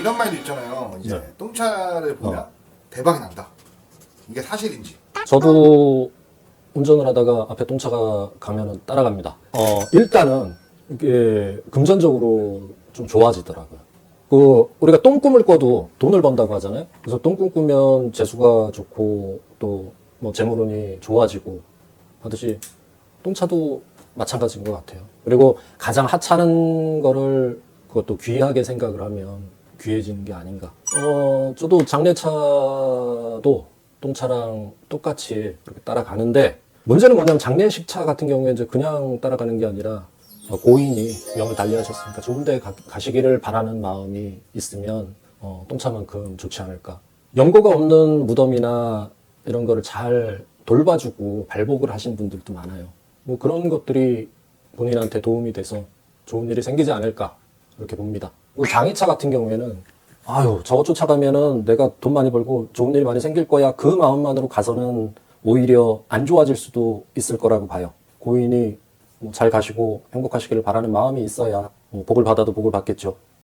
이런 말도 있잖아요. 이제 네. 똥차를 보면 어. 대박이 난다. 이게 사실인지. 저도 운전을 하다가 앞에 똥차가 가면은 따라갑니다. 어, 일단은 이게 금전적으로 좀 좋아지더라고요. 그 우리가 똥꿈을 꿔도 돈을 번다고 하잖아요. 그래서 똥꿈 꾸면 재수가 좋고 또 뭐 재물운이 좋아지고 하듯이 똥차도 마찬가지인 것 같아요. 그리고 가장 하찮은 거를 그것도 귀하게 생각을 하면 귀해지는 게 아닌가. 어, 저도 장례차도 똥차랑 똑같이 그렇게 따라가는데 문제는 뭐냐면 장례식차 같은 경우에 이제 그냥 따라가는 게 아니라 어, 고인이 명을 달리하셨으니까 좋은데 가, 가시기를 바라는 마음이 있으면 어, 똥차만큼 좋지 않을까. 연고가 없는 무덤이나 이런 거를 잘 돌봐주고 발복을 하신 분들도 많아요. 뭐 그런 것들이 본인한테 도움이 돼서 좋은 일이 생기지 않을까 이렇게 봅니다. 그리고 장애차 같은 경우에는 아유 저거 쫓아가면은 내가 돈 많이 벌고 좋은 일이 많이 생길 거야 그 마음만으로 가서는 오히려 안 좋아질 수도 있을 거라고 봐요. 고인이 뭐잘 가시고 행복하시기를 바라는 마음이 있어야 뭐 복을 받아도 복을 받겠죠.